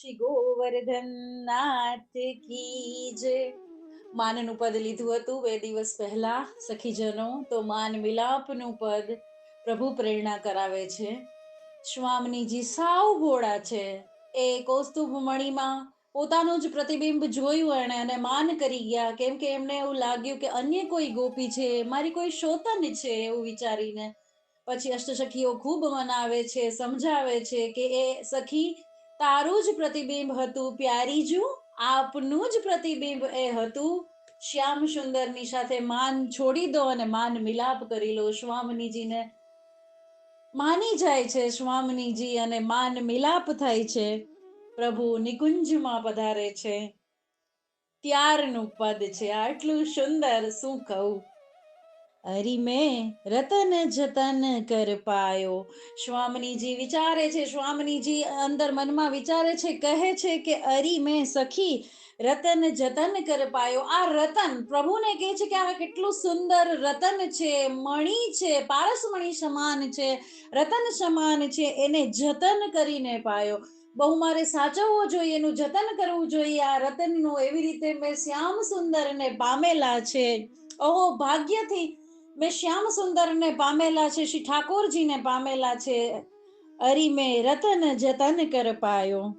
શ્રી ગોવર્ધન નાથ કી જય. માનનું પદ લીધું હતું બે દિવસ પહેલા, સખીજનો. તો માન મિલાપનું પદ પ્રભુ પ્રેરણા કરાવે છે. સ્વામીજી સાવ ભોળા છે. એ કૌસ્તુભ મણીમાં પોતાનું જ પ્રતિબિંબ જોયું એણે અને માન કરી ગયા. કેમ કે એમને એવું લાગ્યું કે અન્ય કોઈ ગોપી છે, મારી કોઈ શોતન છે એવું વિચારીને. પછી અષ્ટસખીઓ ખૂબ મનાવે છે, સમજાવે છે કે એ સખી તારું જ પ્રતિબિંબ હતું પ્યારીજું આપનું જ પ્રતિબિંબ એ હતું. શ્યામ સુંદરની સાથે માન છોડી દો અને માન મિલાપ કરી લો. સ્વામિનીજીને માની જાય છે સ્વામિનીજી અને માન મિલાપ થાય છે. પ્રભુ નિકુંજમાં પધારે છે. ત્યારનું પદ છે. આટલું સુંદર શું કહું? હરી મેં રતન જતન કર પાયો. સ્વામિનીજી વિચારે છે સ્વામિનીજી અંદર મનમાં વિચારે છે, કહે છે કે અરી મેં સખી રતન જતન કર પાયો. આ રતન પ્રભુને કહે છે કે આ કેટલું સુંદર રતન છે, મણી છે, પારસમણી સમાન છે, રતન સમાન છે, એને જતન કરીને પાયો. બહુ મારે સાચવવો જોઈએ, એનું જતન કરવું જોઈએ. આ રતનનું એવી રીતે મેં શ્યામ સુંદરને પામેલા છે. ઓહો, ભાગ્યથી મેં શ્યામ સુંદરને પામેલા છે, શ્રી ઠાકોરજીને પામેલા છે. અરી મેં રતન જતન કર પાયો.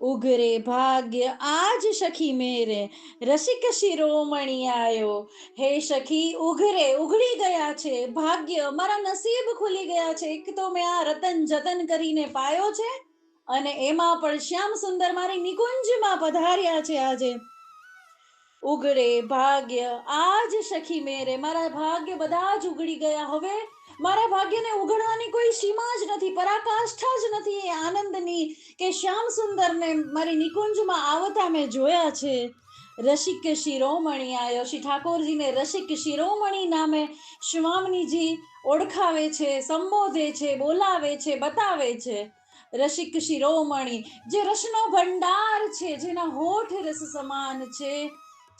ઉઘરે ભાગ્ય આજ સખી મેરે. રસિક શિરોમણી આયો. હે સખી ઉઘરે ઉઘડી ગયા છે. ભાગ્ય મારા નસીબ ખુલી ગયા છે. એક તો મેં આ રતન જતન કરીને પાયો છે અને એમાં પણ શ્યામ સુંદર મારી નિકુંજમાં પધાર્યા છે આજે. ઉગડે ભાગ્ય. આજ સખી મેરે, મારા ભાગ્ય બધા જ ઉગડી ગયા. હવે મારા ભાગ્યને ઉગડવાની કોઈ સીમા જ નથી, પરાકાષ્ઠા જ નથી. એ આનંદની કે શ્યામ સુંદરને મારી નિકુંજમાં આવતા મેં જોયા છે. રસિક શિરોમણી આયો. શ્રી ઠાકોરજીને રસિક શિરોમણી નામે સ્વામીજી ઓળખાવે છે, સંબોધે છે, બોલાવે છે, બતાવે છે. રસિક શિરોમણી, જે રસનો ભંડાર છે, જેના હોઠ રસ સમાન છે.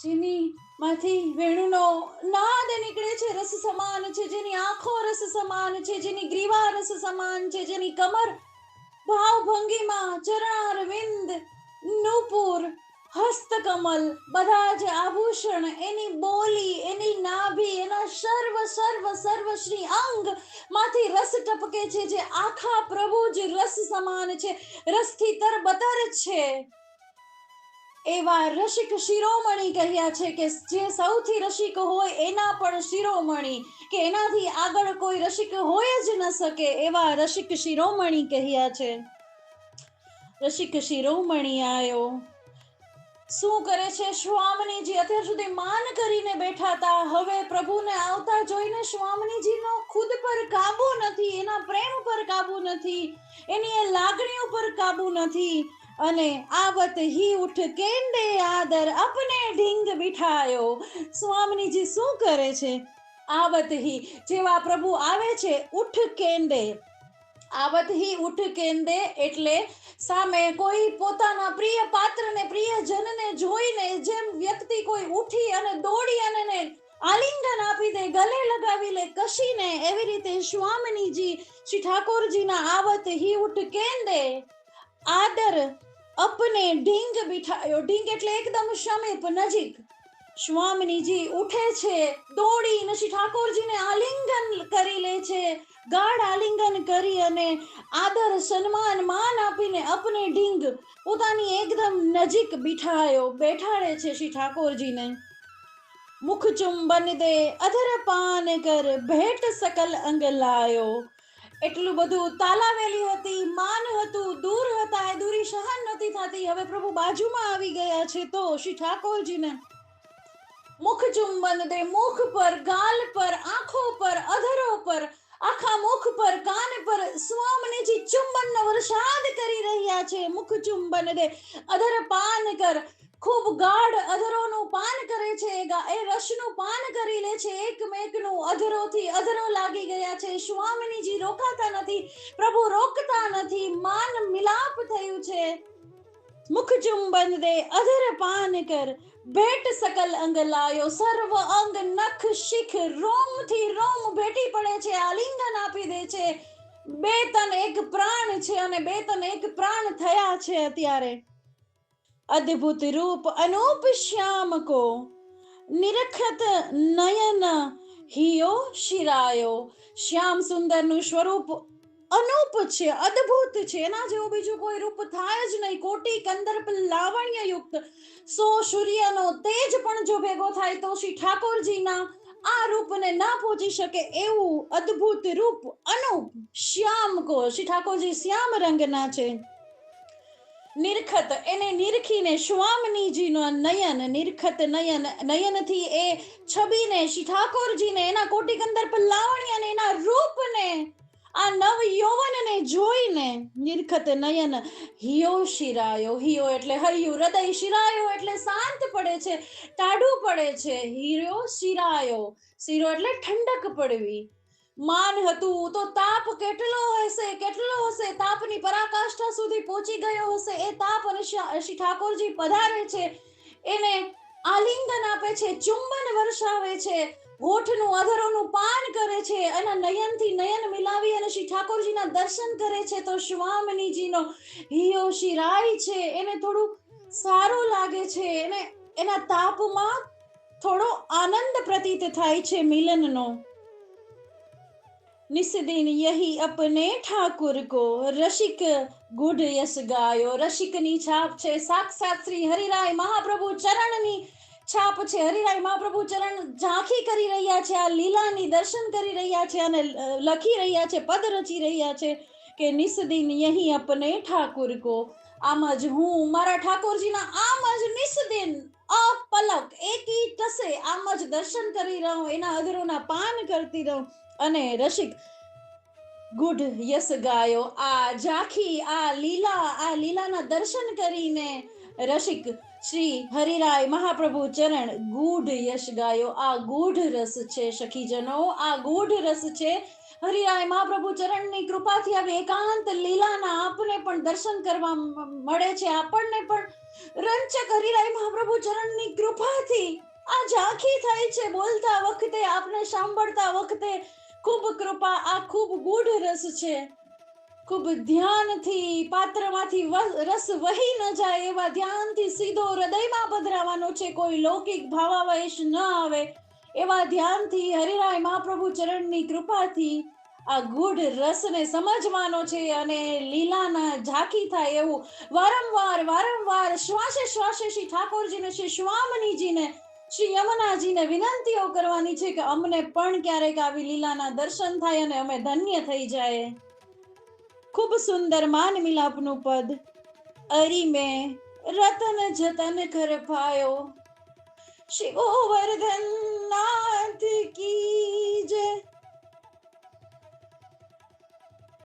જેની માંથી વેણુનો નાદ નીકળે છે, રસ સમાન છે, જેની આંખો રસ સમાન છે, જેની ગ્રીવા રસ સમાન છે, જેની કમર ભાવ ભંગીમાં ચરણારવિંદ નુપુર, હસ્તકમલ, બધા જ આભૂષણ, એની બોલી, એની નાભી, એના સર્વ સર્વ સર્વ શ્રી અંગમાંથી રસ ટપકે છે, જે આખા પ્રભુ જ રસ સમાન છે, રસથી તરબતર છે. એવા રસિક શિરોમણી કહ્યા છે કે જે સૌથી રસિક હોય એના પણ શિરોમણી, કે એનાથી આગળ કોઈ રસિક હોય જ ન શકે એવા રસિક શિરોમણી કહ્યા છે. રસિક શિરોમણી આયો. શું કરે છે સ્વામિનીજી અત્યાર સુધી માન કરીને બેઠા હતા હવે પ્રભુને આવતા જોઈને સ્વામિનીજીનો ખુદ પર કાબુ નથી, એના પ્રેમ પર કાબુ નથી, એની એ લાગણીઓ પર કાબુ નથી. અને આવત હી ઉઠ કેન્ડે આદર અપને ઢીંગ બિઠાયો. સ્વામિનીજી શું કરે છે? આવત હી, જેવા પ્રભુ આવે છે, ઉઠ કેન્ડે આવત હી, ઉઠ કેન્દે એટલે સામે કોઈ પોતાના પ્રિય પાત્રને, પ્રિય જનને જોઈને જેમ વ્યક્તિ કોઈ ઉઠી અને દોડી અને આલિંગન આપી દે, ગલે લગાવી લે કશીને એવી રીતે સ્વામિનીજી શ્રી ઠાકોરજીના આવત હી ઉઠ કેન્દે આદર અપને ઢીંગ બિઠાયો ઢીંગ એટલે એકદમ સમીપ નજીક સ્વામિનીજી ઉઠે છે દોડીને શ્રી ઠાકોરજીને આલિંગન કરી લે છે ગાઢ આલિંગન કરી અને આદર સન્માન માન આપીને અપને ઢીંગ પોતાની એકદમ નજીક બિઠાયો બેઠાડે છે શ્રી ઠાકોરજીને મુખ ચુંબન દે અધર પાન કર ભેટ સકલ અંગ લાયો એટલું બધું તાલાવેલી હતી, માન હતું, દૂર હતા, એ દૂરી સહન નથી થતી. હવે પ્રભુ બાજુમાં આવી ગયા છે તો શ્રી ઠાકોરજીને મુખ ચુંબન દે, મુખ પર, ગાલ પર, આંખો પર, અધરો પર, આખા મુખ પર, કાન પર સ્વામીજી ચુંબનનો વરસાદ કરી રહ્યા છે. મુખ ચુંબન દે, અધર પાન કર ખૂબ ગાઢ અધરોનું પાન કરે છે. એ રસનું પાન કરી લે છે. એકમેકનું અધરોથી અધરો લાગી ગયા છે. સ્વામિનીજી રોકાતા નથી. પ્રભુ રોકતા નથી. માન મિલાપ થયું છે. મુખ ચુંબન દે અધર પાન કર. ભેટ સકલ અંગ લાયો. સર્વ અંગ નખ શિખ રોમથી રોમ ભેટી પડે છે. આલિંગન આપી દે છે. બે તન એક પ્રાણ છે અને બે તન એક પ્રાણ થયા છે અત્યારે. અદ્ભુત રૂપ અનૂપ શ્યામ કો. નિરખત નયન હિયો શિરાયો. શ્યામ સુંદરનું સ્વરૂપ અનૂપ છે, અદ્ભુત છે. એના જેવું બીજું કોઈ રૂપ થાય જ નહીં. કોટી કંદર્પ લાવણ્ય યુક્ત સો સૂર્યનો તેજ પણ જો ભેગો થાય તો શ્રી ઠાકોરજીના આ રૂપને ના પહોંચી શકે એવું અદ્ભુત રૂપ અનુપ શ્યામ કો. શ્રી ઠાકોરજી શ્યામ રંગના છે. નિરખત. એને નિરખીને શ્વામનીજીનો નયન, નિરખત નયન, નયનથી એ છબીને શ્રી ઠાકોરજીને એના કોટિકંદર પર લાવણી અને એના રૂપને, આ નવ યૌવનને જોઈને નિરખત નયન, હિયો શિરાયો, હિયો એટલે હૈયું હૃદય શિરાયો એટલે શાંત પડે છે, ટાઢું પડે છે હીરો શિરાયો. શિરો એટલે ઠંડક પડવી. માન હતું. તો તાપ કેટલો હશે? કેટલો હશે? તાપની પરાકાષ્ઠા સુધી પહોંચી ગયો હશે? એ તાપ અને શ્રી ઠાકોરજી પધારે છે. એને આલિંગન આપે છે, ચુંબન વર્ષાવે છે, હોઠનું અધરોનું પાન કરે છે અને નયનથી નયન મિલાવી અને શ્રી ઠાકોરજીના દર્શન કરે છે. તો સ્વામિનીજીનો હિયો શિરાય છે. એને થોડું સારું લાગે છે. એને, એના તાપમાં થોડો આનંદ પ્રતીત થાય છે મિલનનો. નિસ્દિન યહી અપને ઠાકુર કો રસિક ગુઢ યસ ગાયો રસિકની છાપ છે સાક્ષાત શ્રી હરિરાય મહાપ્રભુ ચરણની છાપ છે હરિરાય મહાપ્રભુ ચરણ ઝાંખી કરી રહ્યા છે આ લીલાની દર્શન કરી રહ્યા છે અને લખી રહ્યા છે પદ રચી રહ્યા છે કે નિસ્દિન યહી અપને ઠાકુર કો આમ જ હું મારા ઠાકોરજીના આમ જ નિસ્દિન અપલક એકી ટસે આમ જ દર્શન કરી રહું એના અધરોના પાન કરતી રહું અને રસિક, ગુડ, યસ, ગાયો, આ ઝાંખી, આ લીલા, આ લીલાના દર્શન કરીને રસિક, શ્રી હરિરાય મહાપ્રભુ ચરણ ગૂઢ યશ, ગાયો, આ ગૂઢ રસ છે, સખીજનો, આ ગૂઢ રસ છે. હરિરાય મહાપ્રભુ ચરણની કૃપાથી આવી એકાંત લીલાના આપને પણ દર્શન કરવા મળે છે આપણને પણ. રંચક હરિરાય મહાપ્રભુ ચરણની કૃપાથી આ ઝાંખી થાય છે, બોલતા વખતે, આપને સાંભળતા વખતે ખૂબ કૃપા, આ ખૂબ ગૂઢ રસ છે. ખૂબ ધ્યાનથી પાત્રમાંથી રસ વહી ન જાય એવા ધ્યાનથી સીધો હૃદયમાં પધરાવાનો છે. કોઈ લૌકિક ભાવાવેશ ન આવે એવા ધ્યાનથી હરિરાય મહાપ્રભુ ચરણની કૃપાથી આ ગૂઢ રસને સમજવાનો છે અને લીલાના ઝાંખી થાય એવું વારંવાર વારંવાર શ્વાસે શ્વાસે શ્રી ઠાકોરજીને, શ્રી શ્વામનીજીને શ્રી યમુનાજીને વિનંતીઓ કરવાની છે કે અમને પણ ક્યારેક આવી લીલાના દર્શન થાય અને અમે ધન્ય થઈ જાય. ખૂબ સુંદર માન મિલાપનું પદ. અરીમે રતન જતન કરફાયો શિવો વર્ધન નાથ કી જય.